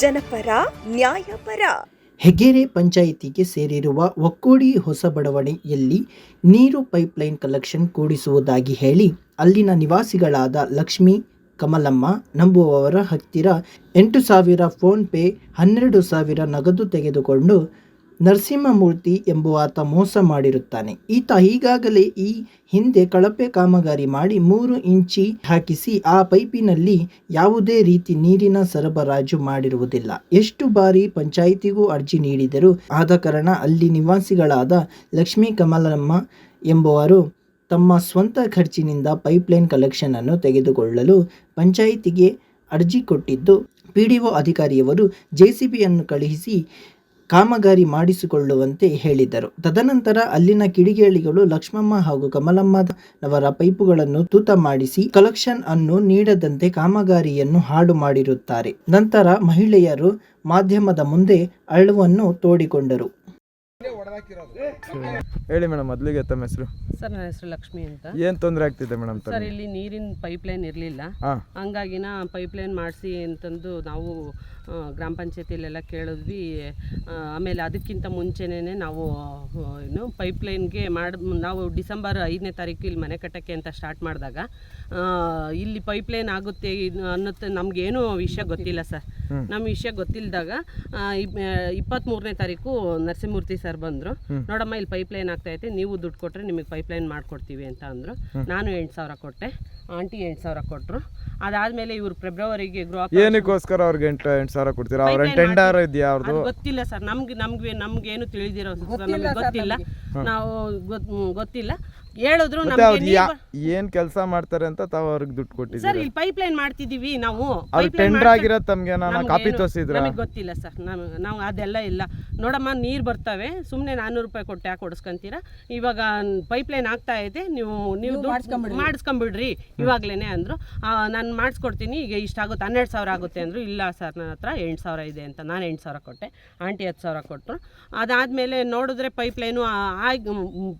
ಜನಪರ, ನ್ಯಾಯಪರ. ಹೆಗೆರೆ ಪಂಚಾಯಿತಿಗೆ ಸೇರಿರುವ ಒಕ್ಕೋಡಿ ಹೊಸ ಬಡಾವಣೆಯಲ್ಲಿ ನೀರು ಪೈಪ್ಲೈನ್ ಕಲೆಕ್ಷನ್ ಕೂಡಿಸುವುದಾಗಿ ಹೇಳಿ ಅಲ್ಲಿನ ನಿವಾಸಿಗಳಾದ ಲಕ್ಷ್ಮಿ, ಕಮಲಮ್ಮ ನಂಬುವವರ ಹತ್ತಿರ ಎಂಟು ಸಾವಿರ ಫೋನ್ ಪೇ ಹನ್ನೆರಡು ಸಾವಿರ ನಗದು ತೆಗೆದುಕೊಂಡು ನರಸಿಂಹಮೂರ್ತಿ ಎಂಬುವಾತ ಮೋಸ ಮಾಡಿರುತ್ತಾನೆ. ಈತ ಈಗಾಗಲೇ ಈ ಹಿಂದೆ ಕಳಪೆ ಕಾಮಗಾರಿ ಮಾಡಿ ಮೂರು ಇಂಚಿ ಹಾಕಿಸಿ ಆ ಪೈಪಿನಲ್ಲಿ ಯಾವುದೇ ರೀತಿ ನೀರಿನ ಸರಬರಾಜು ಮಾಡಿರುವುದಿಲ್ಲ. ಎಷ್ಟು ಬಾರಿ ಪಂಚಾಯಿತಿಗೂ ಅರ್ಜಿ ನೀಡಿದರೂ ಆದ ಕಾರಣ ಅಲ್ಲಿ ನಿವಾಸಿಗಳಾದ ಲಕ್ಷ್ಮೀ ಕಮಲಮ್ಮ ಎಂಬುವರು ತಮ್ಮ ಸ್ವಂತ ಖರ್ಚಿನಿಂದ ಪೈಪ್ಲೈನ್ ಕಲೆಕ್ಷನ್ ಅನ್ನು ತೆಗೆದುಕೊಳ್ಳಲು ಪಂಚಾಯಿತಿಗೆ ಅರ್ಜಿ ಕೊಟ್ಟಿದ್ದು. ಪಿ ಡಿ ಒ ಅಧಿಕಾರಿಯವರು ಜೆಸಿಬಿಯನ್ನು ಕಳುಹಿಸಿ ಕಾಮಗಾರಿ ಮಾಡಿಸಿಕೊಳ್ಳುವಂತೆ ಹೇಳಿದರು. ತದನಂತರ ಅಲ್ಲಿನ ಕಿಡಿಗೇಳಿಗಳು ಲಕ್ಷ್ಮಮ್ಮ ಹಾಗೂ ಕಮಲಮ್ಮನವರ ಪೈಪುಗಳನ್ನು ತೂತ ಮಾಡಿಸಿ ಕಲೆಕ್ಷನ್ ಅನ್ನು ನೀಡದಂತೆ ಕಾಮಗಾರಿಯನ್ನು ಹಾಡು ಮಾಡಿರುತ್ತಾರೆ. ನಂತರ ಮಹಿಳೆಯರು ಮಾಧ್ಯಮದ ಮುಂದೆ ಅಳುವನ್ನು ತೋಡಿಕೊಂಡರು. ಹೇಳಿ ಮೇಡಮ್ ಮೊದಲಿಗೆ ತಮ್ಮ ಹೆಸರು? ಸರ್ ನನ್ನ ಹೆಸರು ಲಕ್ಷ್ಮಿ ಅಂತ. ಏನು ತೊಂದರೆ ಆಗ್ತಿದೆ ಮೇಡಮ್ ಸರ್ ಇಲ್ಲಿ ನೀರಿನ ಪೈಪ್ ಲೈನ್ ಇರಲಿಲ್ಲ ಹಾಗಾಗಿನ ಪೈಪ್ ಲೈನ್ ಮಾಡಿಸಿ ಅಂತಂದು ನಾವು ಗ್ರಾಮ ಪಂಚಾಯತಿಲೆಲ್ಲ ಕೇಳಿದ್ವಿ. ಆಮೇಲೆ ಅದಕ್ಕಿಂತ ಮುಂಚೆನೇ ನಾವು ಏನು ಪೈಪ್ಲೈನ್ಗೆ ಮಾಡಿ ನಾವು ಡಿಸೆಂಬರ್ ಐದನೇ ತಾರೀಕು ಇಲ್ಲಿ ಮನೆ ಕಟ್ಟಕ್ಕೆ ಅಂತ ಸ್ಟಾರ್ಟ್ ಮಾಡಿದಾಗ ಇಲ್ಲಿ ಪೈಪ್ಲೈನ್ ಆಗುತ್ತೆ ಇದು ಅನ್ನೋದು ನಮಗೇನು ವಿಷಯ ಗೊತ್ತಿಲ್ಲ ಸರ್. ನಮ್ಮ ವಿಷಯ ಗೊತ್ತಿಲ್ಲದಾಗ ಇಪ್ಪತ್ತ್ಮೂರನೇ ತಾರೀಕು ನರಸಿಂಹಮೂರ್ತಿ ಸರ್ ಬಂದರು. ನೋಡಮ್ಮ ಇಲ್ಲಿ ಪೈಪ್ಲೈನ್ ಆಗ್ತೈತೆ ನೀವು ದುಡ್ಡು ಕೊಟ್ಟರೆ ನಿಮಗೆ ಪೈಪ್ಲೈನ್ ಮಾಡಿಕೊಡ್ತೀವಿ ಅಂತ ಅಂದರು. ನಾನು ಎಂಟು ಸಾವಿರ ಕೊಟ್ಟೆ. ಆಂಟಿ ಎಂಟು ಸಾವಿರ ಕೊಟ್ಟರು ಅದಾದ್ಮೇಲೆ ಇವರು ಫೆಬ್ರವರಿಗೆ ಗೃಹ ಏನಕ್ಕೋಸ್ಕರ ಅವ್ರಿಗೆ ಎಂಟು ಎಂಟು ಸಾವಿರ ಕೊಡ್ತೀರಾ? ಅವ್ರ ಟೆಂಡರ್ ಇದೆಯಾ ಅವ್ರದ್ದು ಗೊತ್ತಿಲ್ಲ ಸರ್. ನಮ್ಗೆ ನಮ್ಗೆ ನಮ್ಗೇನು ತಿಳಿದಿರೋ ನಮಗೆ ಗೊತ್ತಿಲ್ಲ. ನಾವು ಗೊತ್ತಿಲ್ಲ. ಹೇಳಿದ್ರು ಏನ್ ಕೆಲಸ ಮಾಡ್ತಾರೆ ಅಂತ ತಾವು ಅವ್ರಿಗೆ ದುಡ್ಡು ಸರ್ ಇಲ್ಲಿ ಪೈಪ್ ಲೈನ್ ಮಾಡ್ತಿದೀವಿ ನಾವು ಟೆಂಡರ್ ಆಗಿರೋ ಆಗಿರೋದು ತಮಗೆ ನಾನು ಕಾಪಿ ತೋರಿಸಿದ್ರೆ? ನಮಗೆ ಗೊತ್ತಿಲ್ಲ ಸರ್. ನಮ್ಗೆ ನಾವು ಅದೆಲ್ಲ ಇಲ್ಲ. ನೋಡಮ್ಮ ನೀರು ಬರ್ತವೆ. ಸುಮ್ಮನೆ ನಾನ್ನೂರು ರೂಪಾಯಿ ಕೊಟ್ಟು ಯಾಕೆ ಹೊಡಿಸ್ಕೊಂತೀರಾ ಇವಾಗ ಪೈಪ್ ಲೈನ್ ಆಗ್ತಾ ಇದೆ. ನೀವು ನೀವು ಮಾಡಿಸ್ಕೊಂಬಿಡ್ರಿ. ಇವಾಗ್ಲೇ ಅಂದರು. ನಾನು ಮಾಡಿಸ್ಕೊಡ್ತೀನಿ. ಈಗ ಇಷ್ಟಾಗುತ್ತೆ ಹನ್ನೆರಡು ಸಾವಿರ ಆಗುತ್ತೆ ಅಂದರು. ಇಲ್ಲ ಸರ್ ನನ್ನ ಹತ್ರ ಎಂಟು ಸಾವಿರ ಇದೆ ಅಂತ ನಾನು ಎಂಟು ಸಾವಿರ ಕೊಟ್ಟೆ. ಆಂಟಿ ಹತ್ತು ಸಾವಿರ ಕೊಟ್ಟರು ಅದಾದಮೇಲೆ ನೋಡಿದ್ರೆ ಪೈಪ್ಲೈನು ಆಗಿ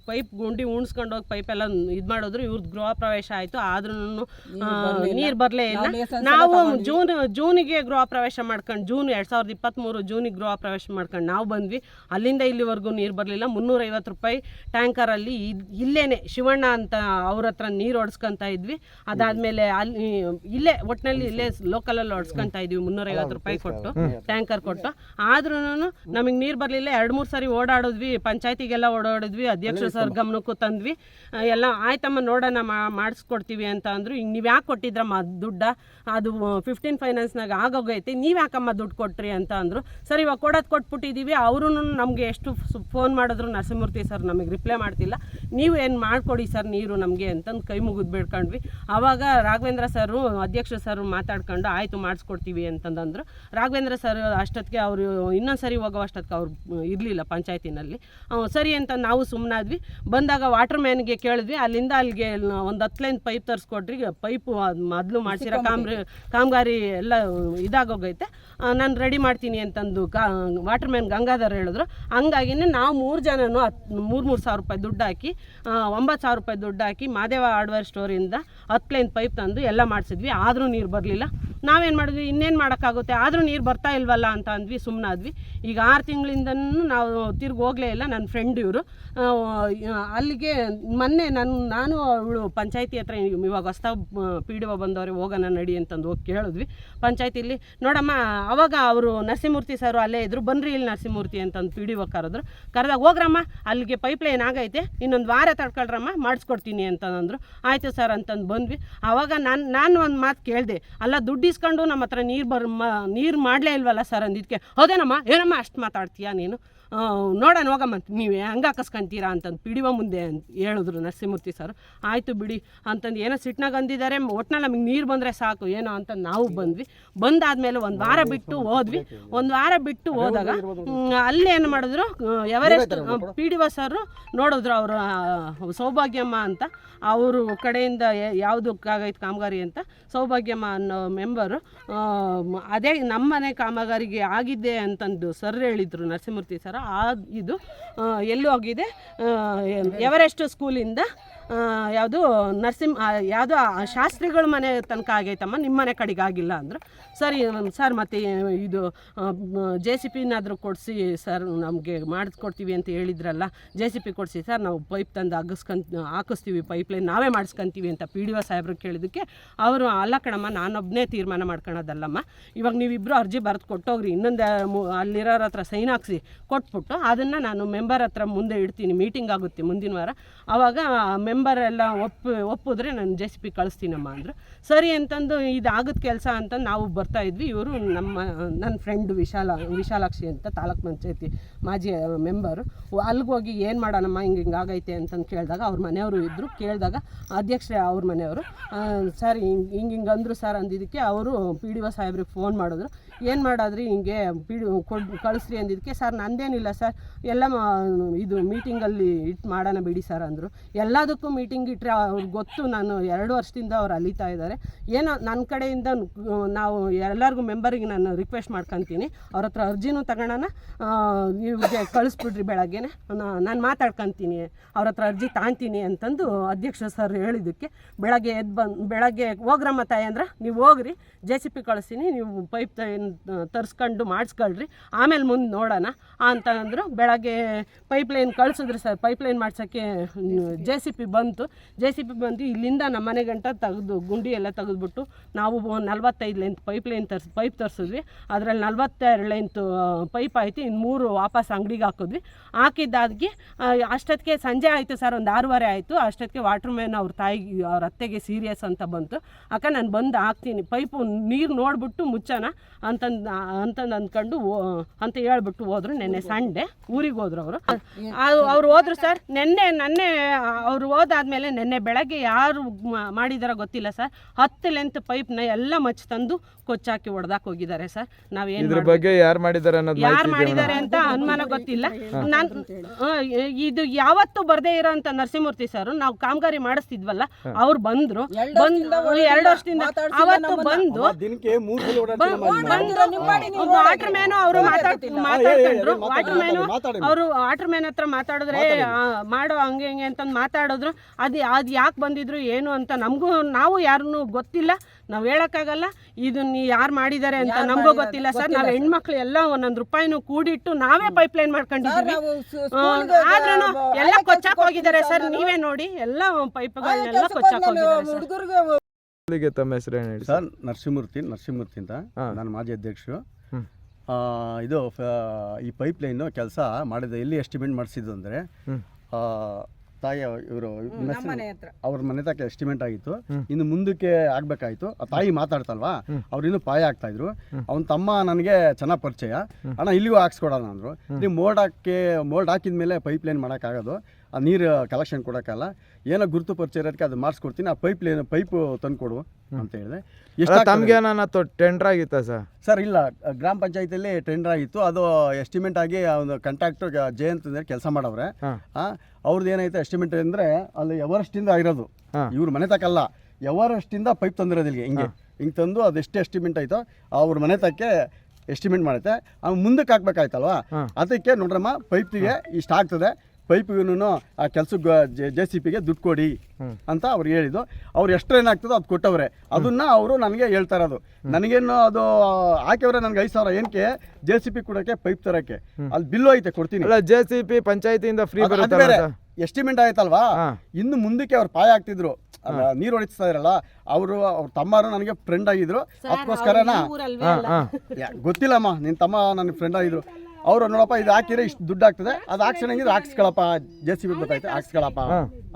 ಪೈಪ್ ಗುಂಡಿ ಉಣ್ಸ್ಕೊಂಡು ಹೋಗಿ ಎಲ್ಲ ಇದು ಮಾಡಿದ್ರು ಇವ್ರದ್ದು ಗೃಹ ಪ್ರವೇಶ ಆಯಿತು. ಆದ್ರೂ ನೀರು ಬರಲೇ ಇಲ್ಲ. ನಾವು ಜೂನ್ ಜೂನಿಗೆ ಗೃಹ ಪ್ರವೇಶ ಮಾಡ್ಕೊಂಡು ಜೂನ್ ಎರಡು ಸಾವಿರದ ಇಪ್ಪತ್ತ್ಮೂರು ಜೂನಿಗೆ ಗೃಹ ಪ್ರವೇಶ ಮಾಡ್ಕೊಂಡು ನಾವು ಬಂದ್ವಿ. ಅಲ್ಲಿಂದ ಇಲ್ಲಿವರೆಗೂ ನೀರು ಬರಲಿಲ್ಲ. ಮುನ್ನೂರೈವತ್ತು ರೂಪಾಯಿ ಟ್ಯಾಂಕರಲ್ಲಿ ಇದ್- ಇಲ್ಲೇನೆ ಶಿವಣ್ಣ ಅಂತ ಅವ್ರ ಹತ್ರ ನೀರು ಹೊಡ್ಸ್ಕೊಂತ ಇದ್ವಿ. ಅದಾದಮೇಲೆ ಅಲ್ಲಿ ಇಲ್ಲೇ ಒಟ್ಟಿನಲ್ಲಿ ಇಲ್ಲೇ ಲೋಕಲಲ್ಲಿ ಹೊಡ್ಸ್ಕೊಂತ ಇದ್ವಿ. ಮುನ್ನೂರೈವತ್ತು ರೂಪಾಯಿ ಕೊಟ್ಟು ಟ್ಯಾಂಕರ್ ಕೊಟ್ಟು. ಆದ್ರೂ ನಮಗೆ ನೀರು ಬರಲಿಲ್ಲ. ಎರಡು ಮೂರು ಸಾರಿ ಓಡಾಡಿದ್ವಿ. ಪಂಚಾಯತಿಗೆಲ್ಲ ಓಡಾಡಿದ್ವಿ ಅಧ್ಯಕ್ಷ ಸರ್ ಗಮನಕ್ಕೂ ತಂದ್ವಿ. ಎಲ್ಲ ಆಯ್ತಮ್ಮ ನೋಡೋಣ ಮಾ- ಮಾಡಿಸ್ಕೊಡ್ತೀವಿ ಅಂತ ಅಂದರು. ಈಗ ನೀವು ಯಾಕೆ ಕೊಟ್ಟಿದ್ರಮ್ಮ ದುಡ್ಡ? ಅದು ಫಿಫ್ಟೀನ್ ಫೈನಾನ್ಸ್ನಾಗ ಆಗೋಗೈತಿ ನೀವು ಯಾಕಮ್ಮ ದುಡ್ಡು ಕೊಟ್ರಿ ಅಂತ ಅಂದರು. ಸರ್ ಇವಾಗ ಕೊಡೋದು ಕೊಟ್ಬಿಟ್ಟಿದ್ದೀವಿ ಅವರು ನಮಗೆ ಎಷ್ಟು ಫೋನ್ ಮಾಡಿದ್ರು ನರಸಿಂಹಮೂರ್ತಿ ಸರ್ ನಮಗೆ ರಿಪ್ಲೈ ಮಾಡ್ತಿಲ್ಲ. ನೀವು ಏನು ಮಾಡಿಕೊಡಿ ಸರ್ ನೀರು ನಮಗೆ ಅಂತಂದು ಕೈ ಮುಗಿದು ಬೇಡ್ಕೊಂಡ್ವಿ ಆವಾಗ ರಾಘವೇಂದ್ರ ಸರು ಅಧ್ಯಕ್ಷ ಸರ್ ಮಾತಾಡ್ಕೊಂಡು ಆಯಿತು ಮಾಡಿಸ್ಕೊಡ್ತೀವಿ ಅಂತಂದಂದರು. ರಾಘವೇಂದ್ರ ಸರ್ ಅಷ್ಟೊತ್ತಿಗೆ ಅವರು ಇನ್ನೊಂದು ಸರಿ ಹೋಗೋ ಅಷ್ಟೊತ್ತಿಗೆ ಅವ್ರು ಇರಲಿಲ್ಲ ಪಂಚಾಯತಿನಲ್ಲಿ. ಸರಿ ಅಂತ ನಾವು ಸುಮ್ಮನಾದ್ವಿ ಬಂದಾಗ ವಾಟರ್ ಮ್ಯಾನ್ಗೆ ಕೇಳಿದ್ವಿ. ಅಲ್ಲಿಂದ ಅಲ್ಲಿಗೆ ಒಂದು ಹತ್ತು ಲೈನ್ ಪೈಪ್ ತರಿಸ್ಕೊಟ್ರಿ. ಪೈಪು ಮೊದಲು ಮಾಡಿಸಿರೋ ಕಾಮ್ರಿ ಕಾಮಗಾರಿ ಎಲ್ಲ ಇದಾಗೋಗೈತೆ. ನಾನು ರೆಡಿ ಮಾಡ್ತೀನಿ ಅಂತಂದು ಕಾ ವಾಟರ್ ಮ್ಯಾನ್ ಗಂಗಾಧರ್ ಹೇಳಿದ್ರು. ಹಂಗಾಗಿನೇ ನಾವು ಮೂರು ಜನನು ಹತ್ತು ಮೂರು ಮೂರು ಸಾವಿರ ರೂಪಾಯಿ ದುಡ್ಡು ಹಾಕಿ ಒಂಬತ್ತು ಸಾವಿರ ರೂಪಾಯಿ ದುಡ್ಡು ಹಾಕಿ ಮಾದೇವ ಹಾರ್ಡ್ವೇರ್ ಸ್ಟೋರಿಂದ ಹತ್ತು ಲೈನ್ ಪೈಪ್ ತಂದು ಎಲ್ಲ ಮಾಡಿಸಿದ್ವಿ. ಆದರೂ ನೀರು ಬರಲಿಲ್ಲ. ನಾವೇನು ಮಾಡಿದ್ವಿ? ಇನ್ನೇನು ಮಾಡೋಕ್ಕಾಗುತ್ತೆ? ಆದರೂ ನೀರು ಬರ್ತಾ ಇಲ್ವಲ್ಲ ಅಂತ ಅಂದ್ವಿ ಸುಮ್ಮನಾದ್ವಿ ಈಗ ಆರು ತಿಂಗಳಿಂದನೂ ನಾವು ತಿರ್ಗಿ ಹೋಗಲೇ ಇಲ್ಲ ನನ್ನ ಫ್ರೆಂಡ್ ಇವರು. ಅಲ್ಲಿಗೆ ಮೊನ್ನೆ ನನ್ನ ನಾನು ಅವಳು ಪಂಚಾಯತಿ ಹತ್ರ ಇವಾಗ ಹೊಸ ಪಿ ಡಿ ಒ ಬಂದವ್ರೆ, ಹೋಗೋಣ ನಡಿ ಅಂತಂದು ಹೋಗಿ ಕೇಳಿದ್ವಿ. ಪಂಚಾಯತಿಲಿ ನೋಡಮ್ಮ, ಅವಾಗ ಅವರು ನರಸಿಂಹಮೂರ್ತಿ ಸರ್ ಅಲ್ಲೇ ಇದ್ರು, ಬನ್ರಿ ಇಲ್ಲಿ ನರಸಿಂಹಮೂರ್ತಿ ಅಂತಂದು ಪಿ ಡಿ ಒ ಕರೆದ್ರು. ಕರೆದಾಗ ಹೋಗ್ರಮ್ಮ, ಅಲ್ಲಿಗೆ ಪೈಪ್ಲೈನ್ ಆಗೈತೆ, ಇನ್ನೊಂದು ವಾರ ತಡ್ಕೊಳ್ರಮ್ಮ, ಮಾಡಿಸ್ಕೊಡ್ತೀನಿ ಅಂತಂದ್ರು ಆಯಿತು ಸರ್ ಅಂತಂದು ಬಂದ್ವಿ. ಆವಾಗ ನಾನು ನಾನು ಒಂದು ಮಾತು ಕೇಳಿದೆ, ಅಲ್ಲ ದುಡ್ಡು ಇಸ್ಕೊಂಡು ನಮ್ಮ ಹತ್ರ ನೀರು ಬರ್ ನೀರು ಮಾಡಲೇ ಇಲ್ವಲ್ಲ ಸರ್ ಅಂದಿದ್ದಕ್ಕೆ ಹೌದೇನಮ್ಮ? ಏನಮ್ಮ ಅಷ್ಟು ಮಾತಾಡ್ತೀಯಾ ನೀನು? ನೋಡೋಣ ಹೋಗಮ್ಮ. ನೀವೇ ಹಂಗೆ ಹಾಕಸ್ಕೊಂತೀರಾ ಅಂತಂದು ಪಿಡಿವ ಮುಂದೆ ಅಂತ ಹೇಳಿದ್ರು ನರಸಿಂಹಮೂರ್ತಿ ಸರ್. ಆಯಿತು ಬಿಡಿ ಅಂತಂದು ಏನೋ ಸಿಟ್ನಾಗ ಅಂದಿದ್ದಾರೆ ಒಟ್ನಲ್ಲಿ ನಮಗೆ ನೀರು ಬಂದರೆ ಸಾಕು ಏನೋ ಅಂತ ನಾವು ಬಂದ್ವಿ. ಬಂದಾದ್ಮೇಲೆ ಒಂದು ವಾರ ಬಿಟ್ಟು ಹೋದ್ವಿ. ಒಂದು ವಾರ ಬಿಟ್ಟು ಹೋದಾಗ ಅಲ್ಲಿ ಏನು ಮಾಡಿದ್ರು Everest P D O sir ನೋಡಿದ್ರು ಅವರು ಸೌಭಾಗ್ಯಮ್ಮ ಅಂತ. ಅವರು ಕಡೆಯಿಂದ ಯಾವುದಕ್ಕಾಗೈತೆ ಕಾಮಗಾರಿ ಅಂತ ಸೌಭಾಗ್ಯಮ್ಮ ಅನ್ನೋ ಮೆಂಬರು ಅದೇ ನಮ್ಮನೆ ಕಾಮಗಾರಿಗೆ ಆಗಿದೆ ಅಂತಂದು ಸರ್ ಹೇಳಿದರು ನರಸಿಂಹಮೂರ್ತಿ ಸರ್ ಆ ಇದು ಆ, ಆಗಿದೆ. ಎವರೆಸ್ಟ್ ಸ್ಕೂಲಿಂದ ಯಾವುದು ನರಸಿಂಹ ಯಾವುದು ಶಾಸ್ತ್ರಿಗಳ ಮನೆ ತನಕ ಆಗೈತಮ್ಮ? ನಿಮ್ಮ ಮನೆ ಕಡೆಗೆ ಆಗಿಲ್ಲ ಅಂದರು. ಸರಿ ಸರ್ ಮತ್ತು, ಇದು ಜೆ ಸಿ ಪಿನಾದರೂ ಕೊಡಿಸಿ, ಸರ್, ನಮಗೆ ಮಾಡಿಸ್ಕೊಡ್ತೀವಿ ಅಂತ ಹೇಳಿದ್ರಲ್ಲ ಜೆ ಸಿ ಪಿ ಕೊಡಿಸಿ, ಸರ್, ನಾವು ಪೈಪ್ ತಂದು ಅಗಸ್ಕೊಂತ ಹಾಕಿಸ್ತೀವಿ ಪೈಪ್ಲೈನ್ ನಾವೇ ಮಾಡಿಸ್ಕೊಂತೀವಿ ಅಂತ ಪಿ ಡಿ ಒ ಸಾಹೇಬ್ರು ಕೇಳಿದ್ದಕ್ಕೆ, ಅವರು, ಅಲ್ಲ ಕಣಮ್ಮ ನಾನೊಬ್ಬನೇ ತೀರ್ಮಾನ ಮಾಡ್ಕೊಳೋದಲ್ಲಮ್ಮ ಇವಾಗ ನೀವಿಬ್ಬರು ಅರ್ಜಿ ಬರೆದು ಕೊಟ್ಟೋಗ್ರಿ, ಇನ್ನೊಂದು ಅಲ್ಲಿರೋರ ಹತ್ರ ಸೈನ್ ಹಾಕಿಸಿ ಕೊಟ್ಬಿಟ್ಟು, ಅದನ್ನು ನಾನು ಮೆಂಬರ್ ಹತ್ರ ಮುಂದೆ ಇಡ್ತೀನಿ, ಮೀಟಿಂಗ್ ಆಗುತ್ತೆ ಮುಂದಿನ ವಾರ. ಆವಾಗ ಎಲ್ಲ ಒಪ್ಪು, ಒಪ್ಪಿದ್ರೆ ನಾನು ಜೆ ಸಿ ಪಿ ಕಳಿಸ್ತೀನಮ್ಮ ಅಂದರು. ಸರಿ ಅಂತಂದು ಇದಾಗದ ಕೆಲಸ ಅಂತ ನಾವು ಬರ್ತಾ ಇದ್ವಿ. ಇವರು ನಮ್ಮ, ನನ್ನ ಫ್ರೆಂಡ್ ವಿಶಾಲ, ವಿಶಾಲಾಕ್ಷಿ ಅಂತ ತಾಲೂಕ್ ಪಂಚಾಯತಿ ಮಾಜಿ ಮೆಂಬರು. ಅಲ್ಲಿಗೆ ಹೋಗಿ ಏನು ಮಾಡೋಣಮ್ಮ, ಹಿಂಗೆ ಹಿಂಗಾಗೈತೆ ಅಂತಂದು ಕೇಳಿದಾಗ ಅವ್ರ ಮನೆಯವರು ಇದ್ದರು ಕೇಳಿದಾಗ ಅಧ್ಯಕ್ಷರೇ ಅವ್ರ ಮನೆಯವರು. ಸರ್, ಹಿಂಗೆ ಹಿಂಗೆ ಹಿಂಗೆ ಅಂದರು ಸರ್ ಅಂದಿದ್ದಕ್ಕೆ ಅವರು ಪಿ ಡಿ ಒ ಸಾಹೇಬ್ರಿಗೆ ಫೋನ್ ಮಾಡಿದ್ರು. ಏನು ಮಾಡಾದ್ರಿ ಹಿಂಗೆ ಪಿ ಡಿ, ಕೊಡ್, ಕಳಿಸ್ರಿ ಅಂದಿದ್ದಕ್ಕೆ ಸರ್ ನಂದೇನಿಲ್ಲ ಸರ್. ಎಲ್ಲ ಇದು ಮೀಟಿಂಗಲ್ಲಿ ಇಟ್ಟು ಮಾಡೋಣ ಬಿಡಿ ಸರ್ ಅಂದರು. ಎಲ್ಲದಕ್ಕೂ ಮೀಟಿಂಗ್ ಇಟ್ಟರೆ ಅವ್ರಿಗೆ ಗೊತ್ತು ನಾನು ಎರಡು ವರ್ಷದಿಂದ ಅವ್ರು ಅಲಿತಾ ಇದ್ದಾರೆ. ಏನೋ ನನ್ನ ಕಡೆಯಿಂದ ನಾವು ಎಲ್ಲರಿಗೂ ಮೆಂಬರಿಗೆ ನಾನು ರಿಕ್ವೆಸ್ಟ್ ಮಾಡ್ಕೊತೀನಿ. ಅವ್ರ ಹತ್ರ ಅರ್ಜಿನೂ ತಗೊಳ್ಳೋಣ ಇವ್ರಿಗೆ ಕಳಿಸ್ಬಿಡ್ರಿ ಬೆಳಗ್ಗೆನೆ. ನಾನು ಮಾತಾಡ್ಕೊತೀನಿ. ಅವ್ರ ಹತ್ರ ಅರ್ಜಿ ತಾಂತೀನಿ ಅಂತಂದು ಅಧ್ಯಕ್ಷ ಸರ್ ಹೇಳಿದ್ದಕ್ಕೆ. ಬೆಳಗ್ಗೆ ಎದ್ದು ಬಂದು, ಬೆಳಗ್ಗೆ ಹೋಗ್ರಮ್ಮ ತಾಯಿ ಅಂದ್ರೆ ನೀವು ಹೋಗ್ರಿ. ಜೆ ಸಿ ಪಿ ಕಳಿಸ್ತೀನಿ. ನೀವು ಪೈಪ್ ತರಿಸ್ಕೊಂಡು ಮಾಡಿಸ್ಕೊಳ್ರಿ. ಆಮೇಲೆ ಮುಂದೆ ನೋಡೋಣ ಅಂತಂದ್ರು ಬೆಳಗ್ಗೆ ಪೈಪ್ಲೈನ್ ಕಳಿಸಿದ್ರು ಸರ್ ಪೈಪ್ಲೈನ್ ಮಾಡ್ಸೋಕ್ಕೆ ಜೆ ಸಿ ಪಿ ಬಂತು. ಜೆ ಸಿ ಬಿ ಬಂದು ಇಲ್ಲಿಂದ ನಮ್ಮ ಮನೆ ಗಂಟ ತೆಗೆದು ಗುಂಡಿ ಎಲ್ಲ ತೆಗೆದುಬಿಟ್ಟು ನಾವು ನಲ್ವತ್ತೈದು ಲೆಂತ್ ಪೈಪ್ಲೈನ್ ತರ್ಸ್ ಪೈಪ್ ತರಿಸಿದ್ವಿ. ಅದರಲ್ಲಿ ನಲ್ವತ್ತೆರಡು ಲೆಂತ್ ಪೈಪ್ ಆಯಿತು. ಇನ್ನು ಮೂರು ವಾಪಸ್ ಅಂಗಡಿಗೆ ಹಾಕಿದ್ವಿ. ಹಾಕಿದ್ದಾಗಿ ಅಷ್ಟೊತ್ತಿಗೆ ಸಂಜೆ ಆಯಿತು ಸರ್ ಒಂದು ಆರೂವರೆ ಆಯಿತು. ಅಷ್ಟೊತ್ತಿಗೆ ವಾಟ್ರ್ ಮ್ಯಾನ್ ಅವ್ರ ತಾಯಿಗೆ ಅವ್ರ ಅತ್ತೆಗೆ ಸೀರಿಯಸ್ ಅಂತ ಬಂತು. ಅಕ್ಕ ನಾನು ಬಂದು ಹಾಕ್ತೀನಿ. ಪೈಪು ನೀರು ನೋಡ್ಬಿಟ್ಟು ಮುಚ್ಚೋಣ ಅಂತಂದು ಅಂತಂದು ಅಂದ್ಕೊಂಡು ಓ- ಅಂತ ಹೇಳ್ಬಿಟ್ಟು ಹೋದ್ರು. ನೆನ್ನೆ ಸಂಡೆ ಊರಿಗೆ ಹೋದ್ರು ಅವರು. ಅವ್ರು ಹೋದ್ರು ಸರ್ ನೆನ್ನೆ ನನ್ನೆ ಅವ್ರು ಹೋದಾದ್ಮೇಲೆ ನೆನ್ನೆ ಬೆಳಗ್ಗೆ ಯಾರು ಮಾಡಿದಾರ ಗೊತ್ತಿಲ್ಲ ಸರ್. ಹತ್ತು ಲೆಂತ್ ಪೈಪ್ನ ಎಲ್ಲ ಮಚ್ಚ ತಂದು ಕೊಚ್ಚಾಕಿ ಹೊಡೆದಾಕ್ ಹೋಗಿದ್ದಾರೆ ಸರ್. ನಾವ್ ಏನ್ ಬಗ್ಗೆ ಯಾರು ಮಾಡಿದ್ದಾರೆ ಯಾರು ಮಾಡಿದ್ದಾರೆ ಅಂತ ಅನುಮಾನ ಗೊತ್ತಿಲ್ಲ. ನಾನ್ ಇದು ಯಾವತ್ತೂ ಬರ್ದೇ ಇರೋಂತ ನರಸಿಂಹಮೂರ್ತಿ ಸರ್ ನಾವು ಕಾಮಗಾರಿ ಮಾಡಿಸ್ತಿದ್ವಲ್ಲ ಅವ್ರು ಬಂದ್ರು. ಬಂದು ಎರಡು ವರ್ಷದಿಂದ ಅವತ್ತು ಬಂದು ದಿನಕ್ಕೆ ಮೂರು ಸಲ ಓಡಾಡ್ತೀನಿ ಬಂದು ವಾಟರ್ ಮ್ಯಾನ್ ಅವರು ಮಾತಾಡ್ಕೊಂಡ್ರು ವಾಟರ್ ಮ್ಯಾನ್ ಅವರು ವಾಟರ್ ಮ್ಯಾನ್ ಹತ್ರ ಮಾತಾಡಿದ್ರೆ ಮಾಡೋ ಹಂಗೆ ಹಿಂಗೆ ಅಂತಂದು ಮಾತಾಡಿದ್ರು. ಅದು ಅದು ಯಾಕೆ ಬಂದಿದ್ರು ಏನು ಅಂತ ನಮಗೂ ನಾವು ಯಾರನ್ನೂ ಗೊತ್ತಿಲ್ಲ. ನಾವು ಹೇಳೋಕ್ಕಾಗಲ್ಲ. ಇದನ್ನ ಯಾರು ಮಾಡಿದ್ದಾರೆ ಅಂತ ನಮಗೂ ಗೊತ್ತಿಲ್ಲ ಸರ್. ನಾವು ಹೆಣ್ಮಕ್ಳು ಎಲ್ಲ ಒಂದೊಂದು ರೂಪಾಯಿನೂ ಕೂಡಿಟ್ಟು ನಾವೇ ಪೈಪ್ಲೈನ್ ಮಾಡ್ಕೊಂಡಿದ್ದೀವಿ ಆದ್ರೂ ಎಲ್ಲ ಕೊಚ್ಚಾಕ್ ಹೋಗಿದ್ದಾರೆ ಸರ್. ನೀವೇ ನೋಡಿ ಎಲ್ಲ ಪೈಪ್ಗಳನ್ನೆಲ್ಲ ಕೊಚ್ಚಾಕ್ ಹೋಗಿದ್ದಾರೆ ಸರ್. ತಮ್ಮ ಹೆಸರು ಏನು ಹೇಳಿ ಸರ್. ನರಸಿಂಹಮೂರ್ತಿ ನರಸಿಂಹಮೂರ್ತಿ ಅಂತ ನಾನು ಮಾಜಿ ಅಧ್ಯಕ್ಷರು. ಆ, ಇದು ಫ- ಈ ಪೈಪ್ ಲೈನು ಕೆಲಸ ಮಾಡಿದ ಎಲ್ಲಿ ಎಸ್ಟಿಮೇಟ್ ಮಾಡಿಸಿದ್ದು ಅಂದರೆ. ತಾಯಿ ಇವರು ಅವ್ರ ಮನೆ ತಕ್ಕ ಎಸ್ಟಿಮೇಟ್ ಆಗಿತ್ತು. ಇನ್ನು ಮುಂದಕ್ಕೆ ಆಗ್ಬೇಕಾಯ್ತು. ಆ ತಾಯಿ ಮಾತಾಡ್ತಲ್ವಾ? ಅವ್ರು ಇನ್ನು ಪಾಯ ಆಗ್ತಾ ಇದ್ರು ಅವನ ತಮ್ಮ ನನಗೆ ಚೆನ್ನಾಗಿ ಪರಿಚಯ. ಅಣ್ಣ ಇಲ್ಲಿಗೂ ಹಾಕ್ಸ್ಕೊಡೋಣ ಅಂದ್ರು. ನೀವು ಮೋಲ್ಡ್ ಹಾಕಿ ಮೋಲ್ಡ್ ಹಾಕಿದ ಮೇಲೆ ಪೈಪ್ ಲೈನ್ ಮಾಡೋಕ್ಕಾಗೋದು. ಆ ನೀರು ಕಲೆಕ್ಷನ್ ಕೊಡೋಕ್ಕಲ್ಲ. ಏನೋ ಗುರುತು ಪರಿಚಯ ಇರೋದಕ್ಕೆ ಅದು ಮಾಡಿಸ್ಕೊಡ್ತೀನಿ. ಆ ಪೈಪ್ ಲೈನ್ ಪೈಪು ತಂದು ಕೊಡು ಅಂತ ಹೇಳಿದೆ. ಎಷ್ಟು ತಮಗೆ ನಾನು ಟೆಂಡರ್ ಆಗಿತ್ತಾ ಸರ್? ಸರ್ ಇಲ್ಲ. ಗ್ರಾಮ ಪಂಚಾಯತಿಯಲ್ಲಿ ಟೆಂಡರ್ ಆಗಿತ್ತು. ಅದು ಎಸ್ಟಿಮೇಟ್ ಆಗಿ ಒಂದು ಕಾಂಟ್ರಾಕ್ಟರ್ ಜಯಂತ್ ಅಂದರೆ ಕೆಲಸ ಮಾಡವ್ರೆ. ಅವ್ರದ್ದು ಏನಾಯ್ತು ಎಸ್ಟಿಮೇಟ್ ಅಂದರೆ ಅಲ್ಲಿ ಎವರೆಸ್ಟಿಂದ ಆಗಿರೋದು. ಇವ್ರ ಮನೆ ತಕ್ಕಲ್ಲ ಎವರೆಸ್ಟಿಂದ ಪೈಪ್ ತಂದಿರೋದು ಇಲ್ಲಿಗೆ ಹಿಂಗೆ. ಹಿಂಗೆ ತಂದು ಅದು ಎಷ್ಟು ಎಸ್ಟಿಮೇಟ್ ಆಯ್ತೋ ಅವ್ರ ಮನೆ ತಕ್ಕೆ ಎಸ್ಟಿಮೇಟ್ ಮಾಡುತ್ತೆ. ಅವ್ನು ಮುಂದಕ್ಕೆ ಹಾಕ್ಬೇಕಾಯ್ತಲ್ವಾ? ಅದಕ್ಕೆ ನೋಡ್ರಮ್ಮ ಪೈಪಿಗೆ ಇಷ್ಟ ಆಗ್ತದೆ. ಪೈಪಿಗೂ ಆ ಕೆಲ್ಸಕ್ಕೆ ಜೆ ಸಿ ಪಿಗೆ ದುಡ್ಡು ಕೊಡಿ ಅಂತ ಅವ್ರು ಹೇಳಿದ್ದು. ಅವ್ರು ಎಷ್ಟು ಏನಾಗ್ತದೋ ಅದು ಕೊಟ್ಟವ್ರೆ. ಅದನ್ನ ಅವರು ನನಗೆ ಹೇಳ್ತಾರೆ ಅದು ನನಗೇನು ಅದು ಹಾಕಿವ್ರೆ ನನಗೆ ಐದು ಸಾವಿರ ಏನಕ್ಕೆ ಜೆ ಸಿ ಪಿ ಕೊಡೋಕ್ಕೆ ಪೈಪ್ ತರೋಕ್ಕೆ ಅಲ್ಲಿ ಬಿಲ್ಲು ಐತೆ ಕೊಡ್ತೀನಿ. ಅಲ್ಲ ಜೆ ಸಿ ಪಿ ಪಂಚಾಯತಿಯಿಂದ ಫ್ರೀ ಬರುತ್ತೆ ಎಸ್ಟಿಮೇಟ್ ಆಯ್ತಲ್ವಾ? ಇನ್ನು ಮುಂದಕ್ಕೆ ಅವ್ರು ಪಾಯ ಆಗ್ತಿದ್ರು ನೀರು ಹೊಡಿಸ್ತಾ ಇರಲ್ಲ ಅವರು ಅವ್ರ ತಮ್ಮರು ನನಗೆ ಫ್ರೆಂಡ್ ಆಗಿದ್ರು. ಅದಕ್ಕೋಸ್ಕರನಾ ಊರಲ್ವೇ ಹಾ ಅಲ್ಲ. ಹಾ ಯಾ, ಗೊತ್ತಿಲ್ಲಮ್ಮ ನಿನ್ನ ತಮ್ಮ ನನ್ನ ಫ್ರೆಂಡ್ ಆಗಿದ್ರು. ಅವ್ರು ನೋಡಪ್ಪ ಇದು ಹಾಕಿದ್ರೆ ಇಷ್ಟು ದುಡ್ಡು ಆಗ್ತದೆ. ಅದು ಹಾಕ್ಸೋಣಂಗಿದ್ರೆ ಹಾಕ್ಸ್ಕೊಳಪ್ಪ. ಜೆ ಸಿ ಬಿ ಗೊತ್ತಾಯ್ತು ಹಾಕ್ಸ್ಕೊಳಪ್ಪ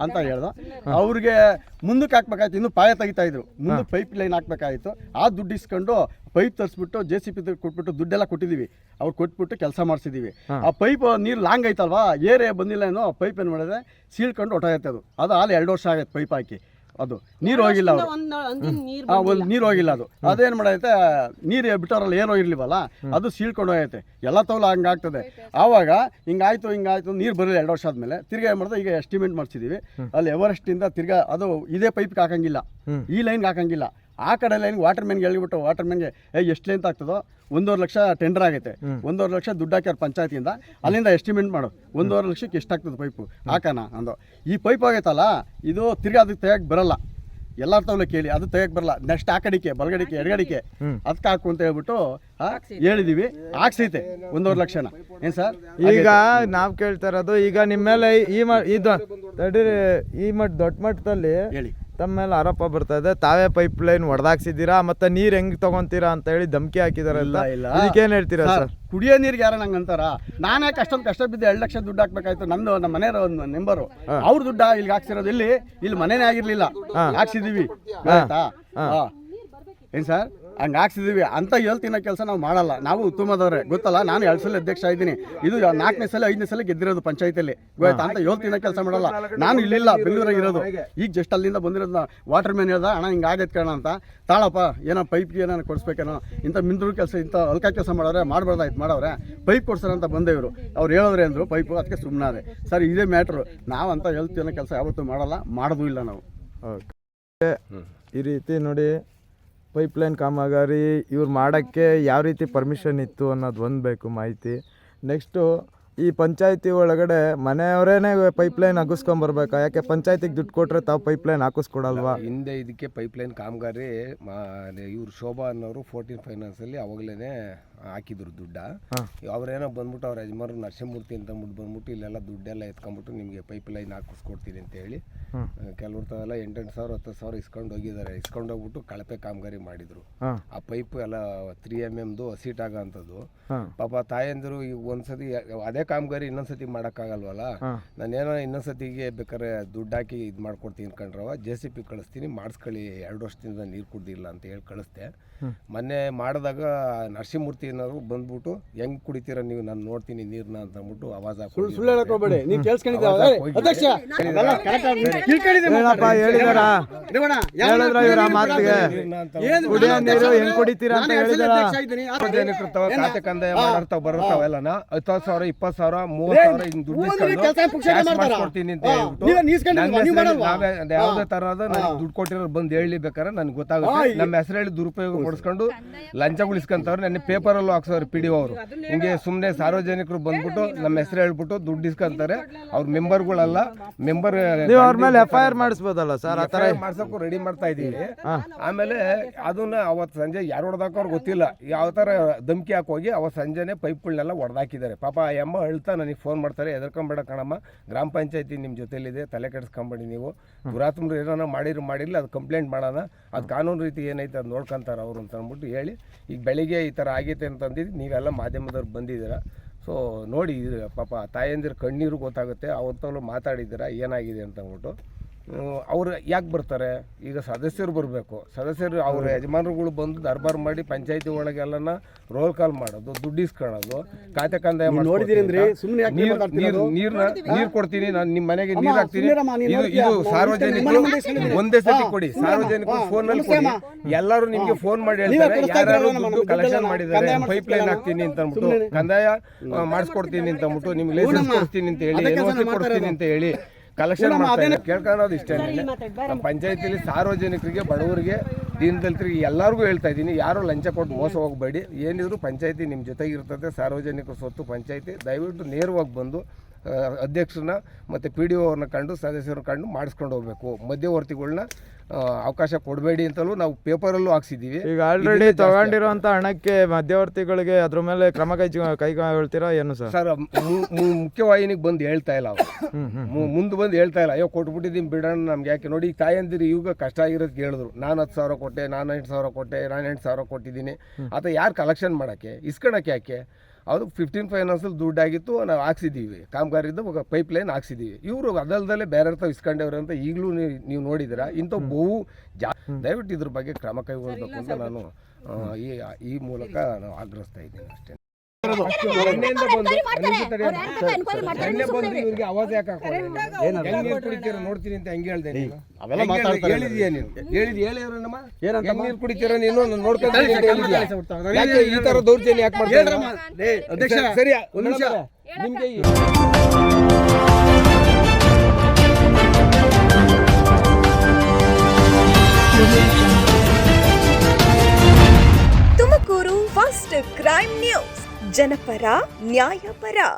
ಅಂತ ಹೇಳ್ದ. ಅವ್ರಿಗೆ ಮುಂದಕ್ಕೆ ಹಾಕ್ಬೇಕಾಯ್ತು ಇನ್ನು ಪಾಯ ತೆಗಿತಾ ಇದ್ರು. ಮುಂದೆ ಪೈಪ್ ಲೈನ್ ಹಾಕ್ಬೇಕಾಯ್ತು. ಆ ದುಡ್ಡು ಇಸ್ಕೊಂಡು ಪೈಪ್ ತರಿಸ್ಬಿಟ್ಟು ಜೆ ಸಿ ಪಿ ಕೊಟ್ಬಿಟ್ಟು ದುಡ್ಡೆಲ್ಲ ಕೊಟ್ಟಿದ್ದೀವಿ ಅವ್ರು ಕೊಟ್ಬಿಟ್ಟು ಕೆಲಸ ಮಾಡಿಸಿದ್ದೀವಿ ಆ ಪೈಪ್ ನೀರು ಲಾಂಗ್ ಐತಲ್ವಾ? ಏರಿಯಾ ಬಂದಿಲ್ಲ ಏನೋ ಪೈಪ್ ಏನು ಮಾಡಿದ್ರೆ ಸೀಳ್ಕೊಂಡು ಹೊಟ್ಟೋಗೈತೆ ಅದು. ಅದು ಹಾಲು ಎರಡು ವರ್ಷ ಆಗೈತೆ ಪೈಪ್ ಹಾಕಿ. ಅದು. ನೀರು ಹೋಗಿಲ್ಲ ಅವರು. ಒಂದು ನೀರು ಹೋಗಿಲ್ಲ ಅದು. ಅದೇನ್ ಮಾಡೈತೆ ನೀರು ಬಿಟ್ಟವ್ರಲ್ಲಿ ಏನೋ ಇರ್ಲಿವಲ್ಲ ಅದು ಸೀಳ್ಕೊಂಡು ಹೋಗೈತೆ. ಎಲ್ಲ ತವಲ ಹಂಗಾಗ್ತದೆ ಆವಾಗ ಹಿಂಗಾಯ್ತು ಹಿಂಗಾಯ್ತು ನೀರು ಬರಲಿಲ್ಲ ಎರಡು ವರ್ಷ ಆದ್ಮೇಲೆ. ತಿರ್ಗಾ ಏನು ಮಾಡಿದ್ರೆ ಈಗ ಎಸ್ಟಿಮೇಟ್ ಮಾಡಿಸಿದೀವಿ. ಅಲ್ಲಿ ಎವರೆಸ್ಟ್ ಇಂದ ತಿರ್ಗಾ ಅದು ಇದೇ ಪೈಪ್ಗೆ ಹಾಕಂಗಿಲ್ಲ. ಈ ಲೈನ್ಗೆ ಹಾಕಂಗಿಲ್ಲ. ಆ ಕಡೆ ಲೈನ್ಗೆ ವಾಟರ್ ಮ್ಯಾನ್ಗೆ ಹೇಳ್ಬಿಟ್ಟು ವಾಟರ್ ಮ್ಯಾನ್ಗೆ ಏ ಎಷ್ಟು ಲೆಂತ್ ಆಗ್ತದೋ? ಒಂದೂವರೆ ಲಕ್ಷ ಟೆಂಡರ್ ಆಗೈತೆ. ಒಂದೂವರೆ ಲಕ್ಷ ದುಡ್ಡು ಹಾಕ್ಯಾರ ಪಂಚಾಯತಿಯಿಂದ. ಅಲ್ಲಿಂದ ಎಸ್ಟಿಮೇಟ್ ಮಾಡು. ಒಂದೂವರೆ ಲಕ್ಷಕ್ಕೆ ಎಷ್ಟಾಗ್ತದೆ ಪೈಪು ಹಾಕೋಣ ಅಂದು. ಈ ಪೈಪ್ ಆಗೈತಲ್ಲ ಇದು ತಿರ್ಗಿ ಅದಕ್ಕೆ ತೆಗಿಯಕ್ಕೆ ಬರಲ್ಲ. ಎಲ್ಲರ ತವಲೆ ಕೇಳಿ ಅದು ತೆಗಿಯಕ್ಕೆ ಬರಲ್ಲ. ನೆಕ್ಸ್ಟ್ ಆ ಕಡೆಗೆ ಬಲಗಡಿಕೆ ಎಡಗಡಿಕೆ. ಅದಕ್ಕೆ ಹಾಕು ಅಂತ ಹೇಳ್ಬಿಟ್ಟು ಹೇಳಿದೀವಿ. ಹಾಕ್ಸೈತೆ ಒಂದೂವರೆ ಲಕ್ಷನ. ಏನು ಸರ್? ಈಗ ನಾವು ಕೇಳ್ತಾ ಇರೋದು ಈಗ ನಿಮ್ಮ ಮೇಲೆ ಈ ಇದು ಈ ಮಟ್ ದೊಡ್ಡ ಮಟ್ಟದಲ್ಲಿ ಹೇಳಿ. ತಮ್ಮ ಮೇಲೆ ಆರೋಪ ಬರ್ತಾ ಇದೆ. ತಾವೇ ಪೈಪ್ ಲೈನ್ ಹೊಡೆದಾಕ್ಸಿದ್ದೀರಾ ಮತ್ತೆ ನೀರ್ ಹೆಂಗ್ ತಗೊಂತೀರಾ ಅಂತ ಹೇಳಿ ಧಮಕಿ ಹಾಕಿದಾರಲ್ಲ? ಇಲ್ಲ. ಹೇಳ್ತೀರಾ ಸರ್, ಕುಡಿಯೋ ನೀರಿಗೆ ಯಾರ ನಂಗೆ ಅಂತಾರ? ನಾನೇ ಯಾಕೆ ಅಷ್ಟೊಂದು ಕಷ್ಟ ಬಿದ್ದು ಎರಡು ಲಕ್ಷ ದುಡ್ಡು ಹಾಕ್ಬೇಕಾಯ್ತು ನಂದು ನಮ್ಮ ಮನೆಯವ್ರ ಒಂದು ನೆಂಬರು ಅವ್ರ ದುಡ್ಡ ಇಲ್ಲಿ ಹಾಕ್ಸಿರೋದು ಇಲ್ಲಿ ಇಲ್ಲಿ ಮನೆನೇ ಆಗಿರ್ಲಿಲ್ಲ. ಹಾಕ್ಸಿದೀವಿ. ಆಯ್ತಾ? ಹಾ. ಏನ್ ಸರ್? ಹಂಗೆ ಹಾಕ್ಸಿದೀವಿ. ಅಂತ ಹೇಳ್ತಿನ ಕೆಲಸ ನಾವು ಮಾಡಲ್ಲ. ನಾವು ಉತ್ತಮದವ್ರೆ. ಗೊತ್ತಲ್ಲ? ನಾನು ಎರಡು ಸಲ ಅಧ್ಯಕ್ಷ ಇದ್ದೀನಿ. ಇದು ನಾಲ್ಕನೇ ಸಲ, ಐದನೇ ಸಲ ಗೆದ್ದಿರೋದು ಪಂಚಾಯತಿಯಲ್ಲಿ ಗೊತ್ತಾ ಅಂತ ಹೇಳ್ತಿನ ಕೆಲಸ ಮಾಡಲ್ಲ. ನಾನು ಇಲ್ಲಿಲ್ಲ. ಬೆಂಗಳೂರಾಗ ಇರೋದು. ಈಗ ಜಸ್ಟ್ ಅಲ್ಲಿಂದ ಬಂದಿರೋದು ವಾಟರ್ ಮ್ಯಾನ್ ಹೇಳ್ದ, ಅಣ್ಣ, ಹಿಂಗೆ ಆಗೈತೆ ಕಣ ಅಂತ. ತಾಳಪ್ಪ, ಏನೋ ಪೈಪ್ಗೆ ಏನೋ ಕೊಡಿಸ್ಬೇಕೇನೋ. ಇಂಥ ಮಿಂದ್ರು ಕೆಲಸ, ಇಂಥ ಅಲ್ಕ ಕೆಲಸ ಮಾಡೋರೆ, ಮಾಡಬಾರ್ದಾಯ್ತು ಮಾಡವ್ರೆ ಪೈಪ್ ಕೊಡ್ಸೋಣ ಅಂತ ಬಂದೇವ್ರು ಅವ್ರು ಹೇಳಿದ್ರೆ ಅಂದರು ಪೈಪು ಅದಕ್ಕೆ ಸುಮ್ಮನಾದೆ ಸರ್, ಇದೇ ಮ್ಯಾಟ್ರು ನಾವಂತ ಹೇಳ್ತೀನೋ ಕೆಲಸ ಯಾವತ್ತೂ ಮಾಡಲ್ಲ. ಮಾಡೋದು ಇಲ್ಲ ನಾವು. ಈ ರೀತಿ ನೋಡಿ ಪೈಪ್ ಲೈನ್ ಕಾಮಗಾರಿ ಇವ್ರು ಮಾಡೋಕ್ಕೆ ಯಾವ ರೀತಿ ಪರ್ಮಿಷನ್ ಇತ್ತು ಅನ್ನೋದು ಒಂದು ಬೇಕು ಮಾಹಿತಿ. ನೆಕ್ಸ್ಟು ಈ ಪಂಚಾಯತಿ ಒಳಗಡೆ ಮನೆಯವರೇನೆ ಪೈಪ್ ಲೈನ್ ಹಾಕಿಸ್ಕೊಂಬರ್ಬೇಕಾ. ಯಾಕೆ ಪಂಚಾಯತಿಗೆ ದುಡ್ಡು ಕೊಟ್ಟರೆ ತಾವು ಪೈಪ್ ಲೈನ್ ಹಾಕಿಸ್ಕೊಡಲ್ವಾ ಹಿಂದೆ ಇದಕ್ಕೆ ಪೈಪ್ಲೈನ್ ಕಾಮಗಾರಿ ಮಾ ಇವ್ರು ಶೋಭಾ ಅನ್ನೋರು ಫೋರ್ಟೀನ್ ಫೈನಾನ್ಸಲ್ಲಿ ಅವಾಗಲೇ ಹಾಕಿದ್ರು ದುಡ್ಡ. ಅವ್ರೇನೋ ಬಂದ್ಬಿಟ್ಟು ಅವ್ರ ಯಜಮಾನರು ನರಸಿಂಹಮೂರ್ತಿ ಅಂತ ಅಂದ್ಬಿಟ್ಟು ಬಂದ್ಬಿಟ್ಟು ಇಲ್ಲೆಲ್ಲ ದುಡ್ಡೆಲ್ಲ ಎತ್ಕೊಂಡ್ಬಿಟ್ಟು ನಿಮಗೆ ಪೈಪ್ ಲೈನ್ ಹಾಕಿಸ್ಕೊಡ್ತೀನಿ ಅಂತ ಹೇಳಿ ಕೆಲವ್ರ ತಾವೆಲ್ಲ ಎಂಟೆಂಟು ಸಾವಿರ ಹತ್ತು ಸಾವಿರ ಇಸ್ಕೊಂಡು ಹೋಗಿದ್ದಾರೆ. ಇಸ್ಕೊಂಡು ಹೋಗ್ಬಿಟ್ಟು ಕಳಪೆ ಕಾಮಗಾರಿ ಮಾಡಿದ್ರು. ಆ ಪೈಪ್ ಎಲ್ಲ ತ್ರೀ ಎಂ ಎಮ್ದು ಹಸಿಟ್ ಆಗೋ ಅಂಥದ್ದು ಪಾಪ ತಾಯಂದಿರು ಈಗ ಒಂದ್ಸತಿ ಅದೇ ಕಾಮಗಾರಿ ಇನ್ನೊಂದ್ಸತಿ ಮಾಡೋಕ್ಕಾಗಲ್ವಲ್ಲ? ಹಾಂ. ನಾನೇನೋ ಇನ್ನೊಂದ್ಸತಿಗೆ ಬೇಕಾದ್ರೆ ದುಡ್ಡು ಹಾಕಿ ಇದು ಮಾಡ್ಕೊಡ್ತೀನಿ ಅನ್ಕೊಂಡ್ರವ ಜೆ ಸಿ ಪಿ ಕಳಿಸ್ತೀನಿ ಮಾಡಿಸ್ಕೊಳ್ಳಿ. ಎರಡು ವರ್ಷದಿಂದ ನೀರು ಕುಡ್ದಿಲ್ಲ ಅಂತ ಹೇಳಿ ಕಳಿಸ್ದೆ. ಮೊನ್ನೆ ಮಾಡಿದಾಗ ನರಸಿಂಹಮೂರ್ತಿ ಅನ್ನೋರು ಬಂದ್ಬಿಟ್ಟು ಹೆಂಗ್ ಕುಡಿತೀರ ನೀವು? ನಾನು ನೋಡ್ತೀನಿ ನೀರ್ನ ಅಂತ ಅಂದ್ಬಿಟ್ಟು ಆವಾಜ್ ಹಾಕೊಂಡು ಸುಳ್ಳು ಹೇಳಕ್ ಹೋಗ್ಬೇಡಿ. ನೀವು ಕೇಳಿಸ್ಕೊಂಡಿದ್ದೆ ಅಧ್ಯಕ್ಷ! ಅದೆಲ್ಲ correct ಆಗಿ ನೀವು ತಿಳ್ಕೊಂಡಿದ್ದೀವಿ ಹೇಳಿದಾರ ಹೇಳಿದ್ರ ಇವ್ರ ಮಾತಿಗೆ ಏನ್ ಕುಡಿಯೋ ನೀರು ಹೆಂಗ್ ಕುಡಿತೀರಾ ಅಂತ ನಾನು ಹೇಳಿದಾರ? ಸಾರ್ವಜನಿಕರು ಖಾತೆ ಕಂದಾಯ ಮಾಡಿರ್ತಾವ ಹತ್ತು ಸಾವಿರ ಇಪ್ಪತ್ತು ಸಾವಿರ ಮೂವತ್ತು ಸಾವಿರ ಹಿಂಗ್ ದುಡ್ಡು ಅಂತ ಹೇಳ್ಬಿಟ್ಟು ಯಾವುದೇ ತರಹದ ನನಗೆ ದುಡ್ಡು ಕೊಟ್ಟಿರೋ ಬಂದು ಹೇಳಿ ಬೇಕಾದ್ರೆ ನನಗೆ ಗೊತ್ತಾಗುತ್ತೆ. ನಮ್ಮ ಹೆಸರು ಹೇಳಿ ದುರುಪಯೋಗ ಪಡಿಸ್ಕೊಂಡು ಲಂಚ ಉಳಿಸ್ಕೊಂತವ್ರು ನನ್ನ ಪೇಪರಲ್ಲೂ ಹಾಕ್ಸೋರು ಪಿ ಡಿ ಅವರು. ಹಿಂಗೆ ಸುಮ್ಮನೆ ಸಾರ್ವಜನಿಕರು ಬಂದ್ಬಿಟ್ಟು ನಮ್ಮ ಹೆಸರು ಹೇಳ್ಬಿಟ್ಟು ದುಡ್ಡು ಇಸ್ಕೊಂತಾರೆ. ಅವ್ರ ಮೆಂಬರ್ಗಳಲ್ಲ ಮೆಂಬರ್ ನೀವು ಅವ್ರ ಮೇಲೆ ಎಫ್ ಐ ಆರ್ ಮಾಡಿಸ್ಬೋದಲ್ಲ ಸರ್ ಆ ಥರ ಮಾಡ್ಸಕ್ಕೂ ರೆಡಿ ಮಾಡ್ತಾ ಇದೀವಿ ಆಮೇಲೆ ಅದನ್ನ ಅವತ್ತು ಸಂಜೆ ಯಾರು ಹೊಡೆದಾಕೋರು ಗೊತ್ತಿಲ್ಲ. ಯಾವ ತರ ಧಮ್ಕಿ ಹಾಕೋಗಿ ಅವತ್ತು ಸಂಜೆನೆ ಪೈಪ್ಗಳನ್ನೆಲ್ಲ ಹೊಡೆದಾಕಿದ್ದಾರೆ ಪಾಪ ಆ ಅಳ್ತಾ ನನಗೆ ಫೋನ್ ಮಾಡ್ತಾರೆ ಎದರ್ಕೊಂಬೇಡ ಕಣಮ್ಮ. ಗ್ರಾಮ ಪಂಚಾಯತಿ ನಿಮ್ಮ ಜೊತೆಲಿದೆ, ತಲೆ ಕೆಡಿಸ್ಕೊಂಬೇಡಿ ನೀವು. ದುರಾತ್ಮರು ಏನಾರ ಮಾಡಿದ್ರು ಮಾಡಿರಲಿ, ಅದು ಕಂಪ್ಲೇಂಟ್ ಮಾಡೋಣ. ಅದು ಕಾನೂನು ರೀತಿ ಏನೈತೆ ಅದು ನೋಡ್ಕೊಂತಾರೆ ಅವರು ಅಂತ ಅಂದ್ಬಿಟ್ಟು ಹೇಳಿ, ಈಗ ಬೆಳಿಗ್ಗೆ ಈ ಥರ ಆಗೈತೆ ಅಂತಂದಿದ್ದು ನೀವೆಲ್ಲ ಮಾಧ್ಯಮದವ್ರು ಬಂದಿದ್ದೀರ. ಸೊ ನೋಡಿ ಪಾಪ ತಾಯಂದಿರು ಕಣ್ಣೀರು ಗೊತ್ತಾಗುತ್ತೆ, ಅವತ್ತಲ್ಲೂ ಮಾತಾಡಿದ್ದೀರಾ, ಏನಾಗಿದೆ ಅಂತ ಅಂದ್ಬಿಟ್ಟು. ಅವ್ರು ಯಾಕೆ ಬರ್ತಾರೆ? ಈಗ ಸದಸ್ಯರು ಬರಬೇಕು. ಸದಸ್ಯರು ಅವ್ರ ಯಜಮಾನರುಗಳು ಬಂದು ದರ್ಬಾರ್ ಮಾಡಿ ಪಂಚಾಯತಿ ಒಳಗೆಲ್ಲನ ರೋಲ್ ಕಾಲ್ ಮಾಡೋದು ದುಡ್ಡು ಇಸ್ಕೊಳ್ಳೋದು ಖಾತೆ ಕಂದಾಯ ನೀವು ಅಂದ್ರೆ ಸುಮ್ನೆ ಯಾಕೆ ನೀರು ನೀರ್ನ ನೀರು ಕೊಡ್ತೀನಿ ನಾನು ನಿಮ್ಮ ಮನೆಗೆ ನೀರು ಹಾಕ್ತೀನಿ. ಇದು ಸಾರ್ವಜನಿಕರು ಒಂದೇ ಸತಿ ಕೊಡಿ. ಸಾರ್ವಜನಿಕ ಸಾರ್ವಜನಿಕರು ಹಾ, ಫೋನ್ ಅಲ್ಲಿ ನಮಸ್ತೆ ಕೊಡಿ. ಎಲ್ಲರೂ ನಿಮ್ಗೆ ಫೋನ್ ಮಾಡಿ ಹೇಳ್ತಾರೆ. ಯಾರು ದುಡ್ಡು ಕಲೆಕ್ಷನ್ ಮಾಡಿದ್ದಾರೆ ಪೈಪ್ ಲೈನ್ ಹಾಕ್ತೀನಿ ಅಂತ ಅಂದ್ಬಿಟ್ಟು. ಕಂದಾಯ ಮಾಡಿಸ್ಕೊಡ್ತೀನಿ ಅಂತ ಅಂದ್ಬಿಟ್ಟು ನಿಮ್ಗೆ ಲೈಸೆನ್ಸ್ ಕೊಡ್ತೀನಿ ಅಂತ ಹೇಳಿ ಕೊಡ್ತೀನಿ ಅಂತ ಹೇಳಿ ಕಲೆಕ್ಷನ್. ಕೇಳ್ಕೊಳ್ಳೋದು ಇಷ್ಟೇ ನಮ್ಮ ಪಂಚಾಯತಿಲಿ ಸಾರ್ವಜನಿಕರಿಗೆ ಬಡವರಿಗೆ ದೀನದಲಿತರಿಗೆ ಎಲ್ಲರಿಗೂ ಹೇಳ್ತಾ ಇದ್ದೀನಿ ಯಾರು ಲಂಚ ಕೊಟ್ಟು ಮೋಸ ಹೋಗಬೇಡಿ. ಏನಿದ್ರು ಪಂಚಾಯತಿ ನಿಮ್ಮ ಜೊತೆಗೆ ಇರ್ತದೆ ಸಾರ್ವಜನಿಕರ ಸ್ವತ್ತು ಪಂಚಾಯತಿ. ದಯವಿಟ್ಟು ನೇರವಾಗಿ ಬಂದು ಅಧ್ಯಕ್ಷರನ್ನ ಮತ್ತು ಪಿ ಡಿ ಅವ್ರನ್ನ ಕಂಡು ಸದಸ್ಯರನ್ನ ಕಂಡು ಮಾಡಿಸ್ಕೊಂಡು ಹೋಗಬೇಕು. ಮಧ್ಯವರ್ತಿಗಳನ್ನ ಅವಕಾಶ ಕೊಡಬೇಡಿ ಅಂತಲೂ ನಾವು ಪೇಪರಲ್ಲೂ ಹಾಕ್ಸಿದ್ದೀವಿ. ಈಗ ಆಲ್ರೆಡಿ ತಗೊಂಡಿರುವಂಥ ಹಣಕ್ಕೆ ಮಧ್ಯವರ್ತಿಗಳಿಗೆ ಅದ್ರ ಮೇಲೆ ಕ್ರಮ ಕೈ ಕೈಗೊಳ್ತೀರಾ ಏನು ಸರ್? ಸರ್ ಮುಖ್ಯವಾಹಿನಿಗೆ ಬಂದು ಹೇಳ್ತಾ ಇಲ್ಲ ಅವರು. ಮುಂದೆ ಬಂದು ಹೇಳ್ತಾ ಇಲ್ಲ. ಅಯ್ಯೋ ಕೊಟ್ಬಿಟ್ಟಿದ್ದೀನಿ ಬಿಡೋಣ ನಮ್ಗೆ ಯಾಕೆ? ನೋಡಿ ಈಗ ತಾಯಂದಿರು ಈಗ ಕಷ್ಟ ಆಗಿರೋದು ಕೇಳಿದ್ರು. ನಾನು ಹತ್ತು ಸಾವಿರ ಕೊಟ್ಟೆ ನಾನು ಎಂಟು ಸಾವಿರ ಕೊಟ್ಟೆ ನಾನು ಎಂಟು ಸಾವಿರ ಕೊಟ್ಟಿದ್ದೀನಿ. ಅಥವಾ ಯಾರು ಕಲೆಕ್ಷನ್ ಮಾಡೋಕ್ಕೆ? ಇಸ್ಕೊಳಕ್ಕೆ ಯಾಕೆ? ಅದು ಫಿಫ್ಟೀನ್ ಫೈನಾನ್ಸಲ್ಲಿ ದುಡ್ಡಾಗಿತ್ತು ನಾವು ಹಾಕ್ಸಿದ್ದೀವಿ ಕಾಮಗಾರಿದ್ದು ಪೈಪ್ ಲೈನ್ ಹಾಕ್ಸಿದ್ದೀವಿ ಇವರು ಅದಲ್ದಲ್ಲೇ ಬೇರೆ ತಾವು ಇಸ್ಕೊಂಡವ್ರು ಅಂತ ಈಗಲೂ ನೀವು ನೋಡಿದಿರ? ಇಂಥ ಬಹು ಜಾ ದಯವಿಟ್ಟು ಇದ್ರ ಬಗ್ಗೆ ಕ್ರಮ ಕೈಗೊಳ್ಳಬೇಕು ಅಂತ ನಾನು ಈ ಈ ಮೂಲಕ ನಾನು ಆಗ್ರಹಿಸ್ತಾ ಇದ್ದೀನಿ ಅಷ್ಟೇ. ಬಂದು ಬಂದು ಇವ್ರಿಗೆ ಯಾಕೆ ಹಾಕೋದು? ಹೆಂಗ್ ನೀರ್ ಕುಡಿತೀರ ನೋಡ್ತೀನಿ ಅಂತ ಹೆಂಗ್ ಹೇಳ್ದೆ ನೀನು? ಅವೆಲ್ಲ ಹೆಂಗ್ ಹೇಳ್ದೆ? ಮಾತಾಡ್ತಾರೆ. ಹೇಳಿದ್ಯಾ ನೀನು ಹೇಳಿದ್ ಹೇಳಿದ್ರನಮ್ಮ ಏನಂತಮ್ಮ? ಹೆಂಗ್ ನೀರ್ ಕುಡಿತೀರ ನೀನು ನಾನು ನೋಡ್ಕೊಂತೀನಿ ಅಂತ ಹೇಳಿದ್ಯಾ? ಯಾಕೆ ಈ ತರ ದೌರ್ಜನ್ಯ ಯಾಕೆ ಮಾಡ್ತಾರೆ ಇದ್ದೀರಾ? ಹೇಳ್ರಮ್ಮ. ಲೇ, ಅಧ್ಯಕ್ಷ ಸರಿ ಒಂದ್ ನಿಮಿಷ ನಿಮ್ಗೆ ಈ- ತುಮಕೂರು ಫಸ್ಟ್ ಕ್ರೈಮ್ ನ್ಯೂಸ್ ಜನಪರ ನ್ಯಾಯಪರ.